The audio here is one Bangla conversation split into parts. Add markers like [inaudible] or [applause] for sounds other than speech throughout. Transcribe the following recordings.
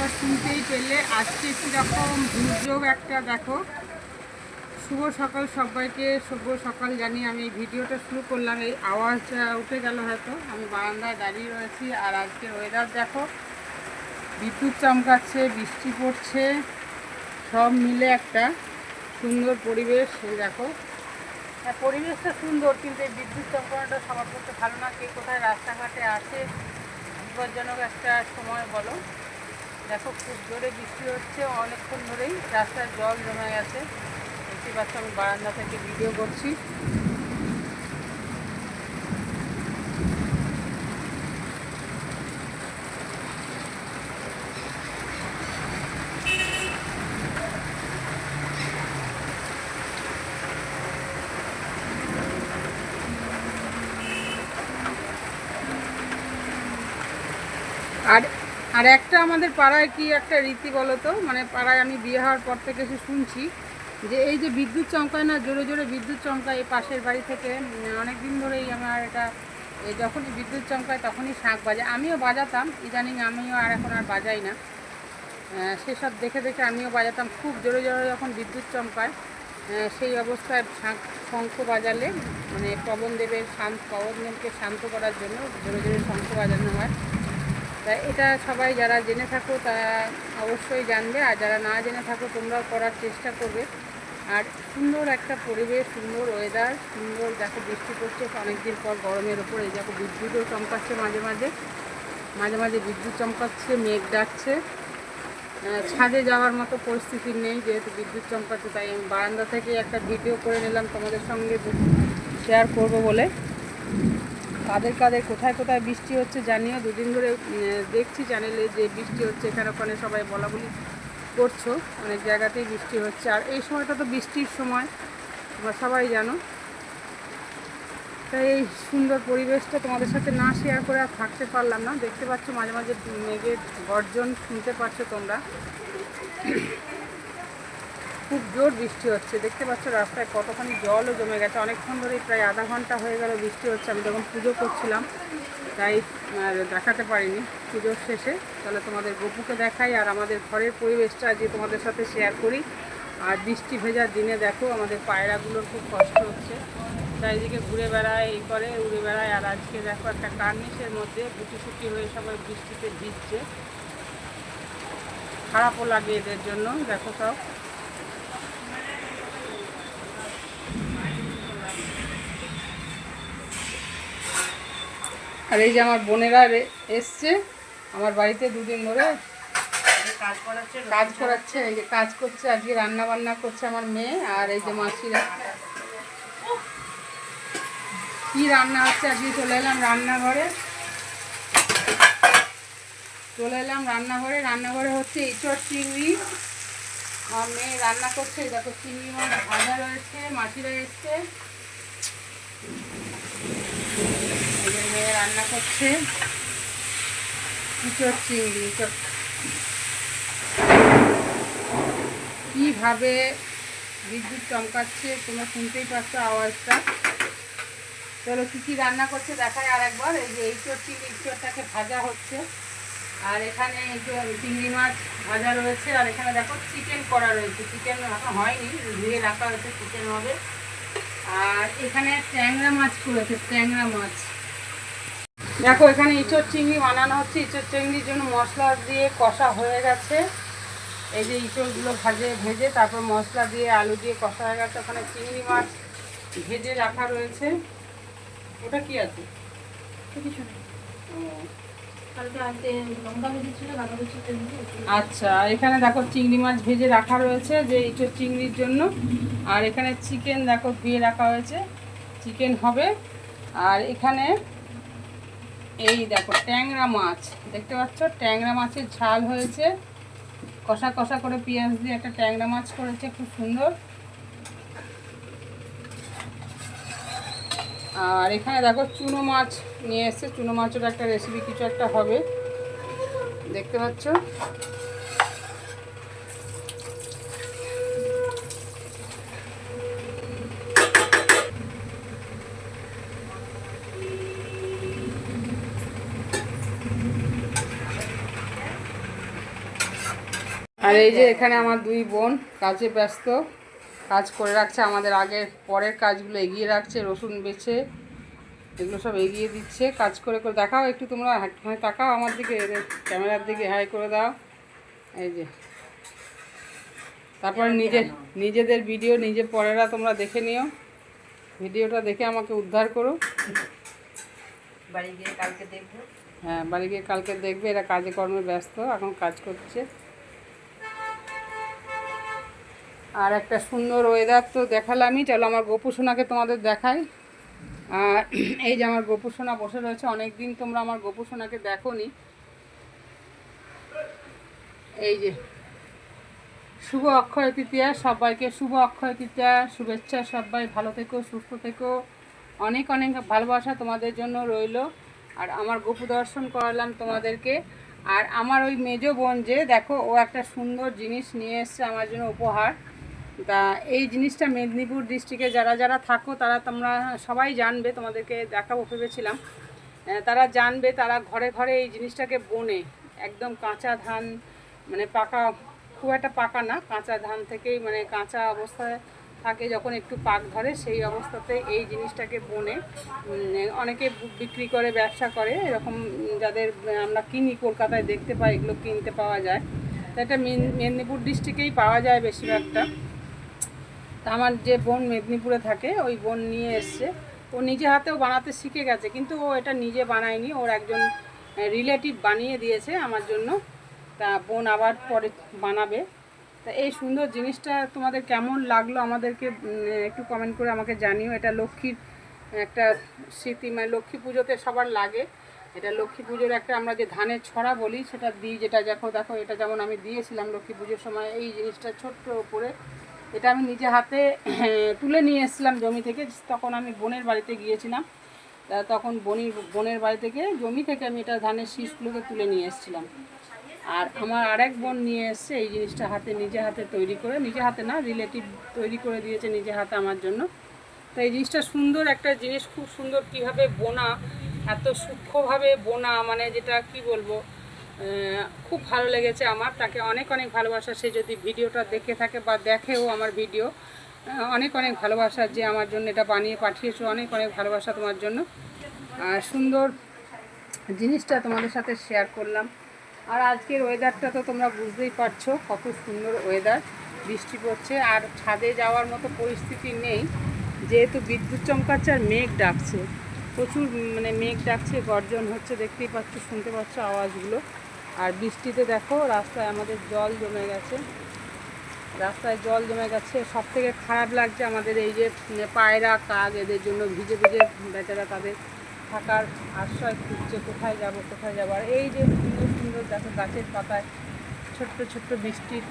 তোমরা শুনতেই পেলে, আজকে কীরকম দুর্যোগ একটা, দেখো। শুভ সকাল সবাইকে, শুভ সকাল জানিয়ে আমি ভিডিওটা শুরু করলাম। এই আওয়াজ উঠে গেল হয়তো, আমি বারান্দায় দাঁড়িয়ে রয়েছি। আর আজকের ওয়েদার দেখো, বিদ্যুৎ চমকাচ্ছে, বৃষ্টি পড়ছে, সব মিলে একটা সুন্দর পরিবেশ দেখো। হ্যাঁ পরিবেশটা সুন্দর, কিন্তু এই বিদ্যুৎ চমকানোটা সবার পক্ষে ভালো না। কে কোথায় রাস্তাঘাটে আছে, বিপজ্জনক একটা সময় বলো। দেখো, খুব জোরে বৃষ্টি হচ্ছে, অনেকক্ষণ ধরেই রাস্তায় জল জমে গেছে। দেখতে পাচ্ছ, আমি বারান্দা থেকে ভিডিও করছি। আর আর একটা আমাদের পাড়ায় কি একটা রীতি বলো তো? মানে পাড়ায় আমি বিয়ে হওয়ার পর থেকে এসে শুনছি যে এই যে বিদ্যুৎ চমকায় না, জোরে জোরে বিদ্যুৎ চমকায় এই পাশের বাড়ি থেকে। অনেক দিন ধরেই আমার এটা যখনই বিদ্যুৎ চমকায় তখনই শাঁখ বাজে। আমিও বাজাতাম, ইদানিং আমিও আর এখন আর বাজাই না। সেসব দেখে দেখে আমিও বাজাতাম। খুব জোরে জোরে যখন বিদ্যুৎ চমকায় সেই অবস্থায় শাঁখ শঙ্খ বাজালে মানে পবন দেবের শান্ত পবনদেবকে শান্ত করার জন্য জোরে জোরে শঙ্খ বাজানো হয়। তা এটা সবাই যারা জেনে থাকো তারা অবশ্যই জানবে, আর যারা না জেনে থাকো তোমরাও করার চেষ্টা করবে। আর সুন্দর একটা পরিবেশ, সুন্দর ওয়েদার সুন্দর দেখো বৃষ্টি পড়ছে, অনেকদিন পর গরমের ওপর এই দেখো বিদ্যুৎও চমকাচ্ছে মাঝে মাঝে। মাঝে মাঝে বিদ্যুৎ চমকাচ্ছে, মেঘ ডাকছে। ছাদে যাওয়ার মতো পরিস্থিতি নেই, যেহেতু বিদ্যুৎ চমকাচ্ছে, তাই আমি বারান্দা থেকে একটা ভিডিও করে নিলাম তোমাদের সঙ্গে শেয়ার করব বলে। কাদের কাদের, কোথায় কোথায় বৃষ্টি হচ্ছে জানিও। দুদিন ধরে দেখছি চ্যানেলে যে বৃষ্টি হচ্ছে, এখানে ওখানে সবাই বলা বলি করছ। অনেক জায়গাতেই বৃষ্টি হচ্ছে। আর এই সময়টা তো বৃষ্টির সময়, তোমরা সবাই জানো। তাই এই সুন্দর পরিবেশটা তোমাদের সাথে না শেয়ার করে আর থাকতে পারলাম না। দেখতে পাচ্ছ মাঝে মাঝে মেঘের গর্জন শুনতে পাচ্ছ তোমরা। খুব জোর বৃষ্টি হচ্ছে। দেখতে পাচ্ছ রাস্তায় কতখানি জলও জমে গেছে। অনেকক্ষণ ধরে প্রায় আধা ঘণ্টা হয়ে গেল বৃষ্টি হচ্ছে। আমি যখন পুজো করছিলাম, তাই দেখাতে পারিনি পুজোর শেষে। তাহলে তোমাদের গপুকে দেখাই আর আমাদের ঘরের পরিবেশটা আজকে তোমাদের সাথে শেয়ার করি। আর বৃষ্টি ভেজার দিনে দেখো আমাদের পায়রাগুলোর খুব কষ্ট হচ্ছে। চারিদিকে ঘুরে বেড়ায়, এই করে, উড়ে বেড়ায়। আর আজকে দেখো একটা কার্নিশের মধ্যে গুটি সুটি হয়ে সবাই বৃষ্টিতে ভিজছে। খারাপও লাগে এদের জন্য, দেখো সব। আর এই যে আমার বোনেরা এসছে, আমার বাড়িতে দুদিন ধরে কাজ করাচ্ছে, এই যে কাজ করছে, আজকে রান্না বান্না করছে আমার মেয়ে আর এই যে মাসিরা। কি রান্না হচ্ছে? আজকে চলে এলাম রান্নাঘরে। চলে এলাম রান্নাঘরে। রান্নাঘরে হচ্ছে ইঁচড় চিংড়ি। আমার মেয়ে রান্না করছে দেখো চিংড়ি মাছ ভাজা রয়েছে, মাসিরা এসছে। মেয়ে রান্না করছে। ইঁচড় চিংড়ি ইঁচড় কীভাবে বিদ্যুৎ চমকাচ্ছে তোমরা শুনতেই পাচ্ছ আওয়াজটা। চলো কী কী রান্না করছে দেখাই আর একবার এই যে এইচোর চিংড়ি ইঁচড়টাকে ভাজা হচ্ছে। আর এখানে চিংড়ি মাছ ভাজা রয়েছে। আর এখানে দেখো চিকেন করা রয়েছে। চিকেন এখন হয়নি, ধুয়ে রাখা হয়েছে, চিকেন হবে। আর এখানে ট্যাংরা মাছ করেছে ট্যাংরা মাছ। দেখো এখানে ইঁচড় চিংড়ি বানানো হচ্ছে। ইঁচড় চিংড়ির জন্য মশলা দিয়ে কষা হয়ে গেছে। এই যে ইঁচড়গুলো ভাজে ভেজে তারপর মশলা দিয়ে আলু দিয়ে কষা হয়ে গেছে। ওখানে চিংড়ি মাছ ভেজে রাখা রয়েছে। ওটা কি আছে? কিছু আচ্ছা এখানে দেখো চিংড়ি মাছ ভেজে রাখা রয়েছে যে ইঁচড় চিংড়ির জন্য। আর এখানে চিকেন দেখো ধুয়ে রাখা হয়েছে। চিকেন হবে। আর এখানে এই দেখো, ট্যাংরা মাছ। দেখতে পাচ্ছ? ট্যাংরা মাছের ঝাল হয়েছে। কষা কষা করে পেঁয়াজ দিয়ে একটা ট্যাংরা মাছ করেছে, খুব সুন্দর। আর এখানে দেখো, চুনো মাছ নিয়ে এসছে। চুনো মাছের একটা রেসিপি কিছু একটা হবে। দেখতে পাচ্ছ? আর এই যে এখানে আমার দুই বোন কাজে ব্যস্ত কাজ করে রাখছে আমাদের আগের পরের কাজগুলো এগিয়ে রাখছে রসুন বেছে এগুলো সব এগিয়ে দিচ্ছে কাজ করে করে দেখাও একটু তোমরা একটুখানি তাকাও আমার দিকে ক্যামেরার দিকে হাই করে দাও। এই যে। তারপরে নিজে নিজেদের ভিডিও নিজে পরেরা তোমরা দেখে নিও। ভিডিওটা দেখে আমাকে উদ্ধার করো। বাড়ি গিয়ে কালকে দেখব? হ্যাঁ বাড়ি গিয়ে কালকে দেখবে এরা কাজে কর্মে ব্যস্ত এখন কাজ করছে। আর একটা সুন্দর ওয়েদার তো দেখালামই। চলো আমার গোপুসোনাকে তোমাদের দেখাই। আর এই যে আমার গোপুসোনা বসে রয়েছে অনেক দিন তোমরা আমার গোপুসোনাকে দেখোনি। এই যে, শুভ অক্ষয় তৃতীয়া, সবাইকে শুভ অক্ষয় তৃতীয়া, শুভেচ্ছা সবাই, ভালো থেকো, সুস্থ থেকো। অনেক অনেক ভালোবাসা তোমাদের জন্য রইল। আর আমার গোপু দর্শন করালাম তোমাদেরকে। আর আমার ওই মেজ বোন যে, দেখো, ও একটা সুন্দর জিনিস নিয়ে এসছে আমার জন্য উপহার। তা এই জিনিসটা মেদিনীপুর ডিস্ট্রিক্টে যারা যারা থাকো, তারা তোমরা সবাই জানবে, তোমাদেরকে দেখাবো, ভেবেছিলাম। তারা জানবে, তারা ঘরে ঘরে এই জিনিসটাকে বোনে। একদম কাঁচা ধান মানে পাকা, খুব একটা পাকা না, কাঁচা ধান থেকেই মানে কাঁচা অবস্থায় থাকে, যখন একটু পাক ধরে, সেই অবস্থাতে এই জিনিসটাকে বনে। অনেকে বিক্রি করে, ব্যবসা করে, এরকম যাদের আমরা কিনি, কলকাতায় দেখতে পাই, এগুলো কিনতে পাওয়া যায়। তো এটা মেদিনীপুর ডিস্ট্রিক্টেই পাওয়া যায় বেশিরভাগটা। তা আমার যে বোন মেদিনীপুরে থাকে, ওই বোন নিয়ে এসছে। ও নিজে হাতেও বানাতে শিখে গেছে, কিন্তু ও এটা নিজে বানায়নি। ওর একজন রিলেটিভ বানিয়ে দিয়েছে আমার জন্য। তা বোন আবার পরে বানাবে। তা এই সুন্দর জিনিসটা তোমাদের কেমন লাগল আমাদেরকে একটু কমেন্ট করে আমাকে জানিও। এটা লক্ষ্মীর, একটা স্মৃতি মানে লক্ষ্মী পুজোতে সবার লাগে। এটা লক্ষ্মী পুজোর একটা আমরা যে ধানের ছড়া বলি, সেটা দিই, যেটা দেখো দেখো, এটা যেমন আমি দিয়েছিলাম লক্ষ্মী পুজোর সময়। এই জিনিসটা ছোট্ট করে এটা আমি নিজে হাতে, [clears throat] তুলে নিয়ে এসেছিলাম জমি থেকে। তখন আমি বোনের বাড়িতে গিয়েছিলাম। তখন বনির, বোনের বাড়ি থেকে, জমি থেকে আমি এটা ধানের শীষগুলোকে তুলে নিয়ে এসেছিলাম। আর আমার আরেক বোন নিয়ে এসছে, এই জিনিসটা হাতে, নিজে হাতে তৈরি করে, নিজে হাতে না রিলেটিভ তৈরি করে দিয়েছে নিজে হাতে আমার জন্য। তো এই জিনিসটা সুন্দর একটা জিনিস, খুব সুন্দর কীভাবে বোনা, এত সূক্ষ্মভাবে বোনা মানে যেটা কি বলব খুব ভালো লেগেছে আমার। তাকে অনেক অনেক ভালোবাসা। সে যদি ভিডিওটা দেখে থাকে বা দেখেও আমার ভিডিও অনেক অনেক ভালোবাসা যে আমার জন্য এটা বানিয়ে পাঠিয়েছো। অনেক অনেক ভালোবাসা তোমার জন্য। আর সুন্দর জিনিসটা তোমাদের সাথে শেয়ার করলাম। আর আজকের ওয়েদারটা তো তোমরা বুঝতেই পারছ, কত সুন্দর ওয়েদার বৃষ্টি পড়ছে আর ছাদে যাওয়ার মতো পরিস্থিতি নেই। যেহেতু বিদ্যুৎ চমকাচ্ছে আর মেঘ ডাকছে। প্রচুর মানে মেঘ ডাকছে, গর্জন হচ্ছে, দেখতেই পাচ্ছ, শুনতে পাচ্ছ আওয়াজগুলো। আর বৃষ্টিতে দেখো, রাস্তায় আমাদের জল জমে গেছে। রাস্তায় জল জমে গেছে। সব থেকে খারাপ লাগছে আমাদের এই যে পায়রা, কাক, এদের জন্য ভিজে ভিজে বেচারা তাদের থাকার আশ্রয় খুঁজছে, কোথায় যাব কোথায় যাব? আর এই যে সুন্দর সুন্দর দেখো গাছের পাতায় ছোট্ট ছোট্ট বৃষ্টির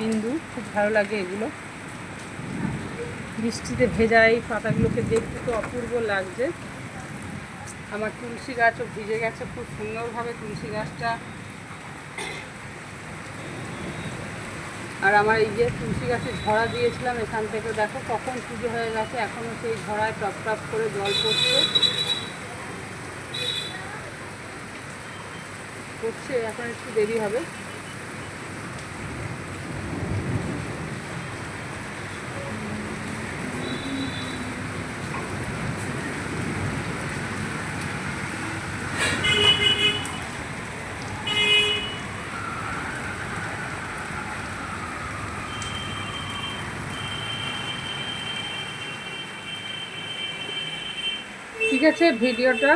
বিন্দু, খুব ভালো লাগে এগুলো। বৃষ্টিতে ভেজা এই পাতাগুলোকে দেখতে তো অপূর্ব লাগছে। আমার তুলসী গাছও ভিজে গেছে, খুব সুন্দরভাবে তুলসী গাছটা। আর আমার এই যে তুলসী গাছে ঝরা দিয়েছিলাম এখান থেকে, দেখো কখন পুজো হয়ে গেছে এখনও সেই ঝরায় টপ টপ করে জল পড়ছে। পড়ছে, এখন একটু দেরি হবে। ঠিক আছে, ভিডিওটা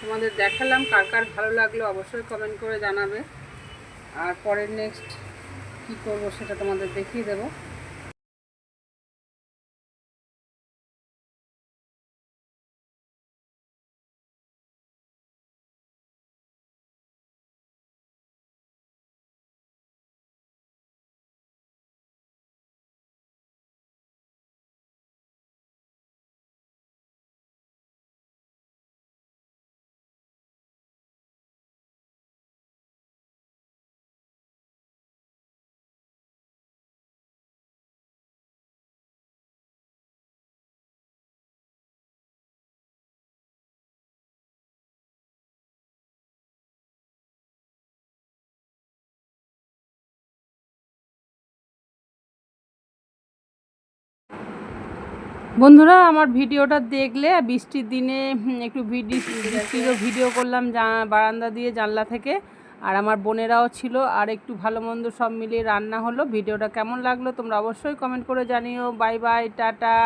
তোমাদের দেখালাম, কার কার ভালো লাগল অবশ্যই কমেন্ট করে জানাবে। আর পরের নেক্সট কি করব সেটা তোমাদের দেখিয়ে দেবো। বন্ধুরা, আমার ভিডিওটা দেখলে বৃষ্টির দিনে একটু ভিডিও ভিডিও করলাম বারান্দা দিয়ে জানলা থেকে। আর আমার বোনেরাও ছিল, আর একটু ভালো মন্দ সব মিলিয়ে রান্না হলো। ভিডিওটা কেমন লাগল তোমরা অবশ্যই কমেন্ট করে জানিও। Bye bye tata.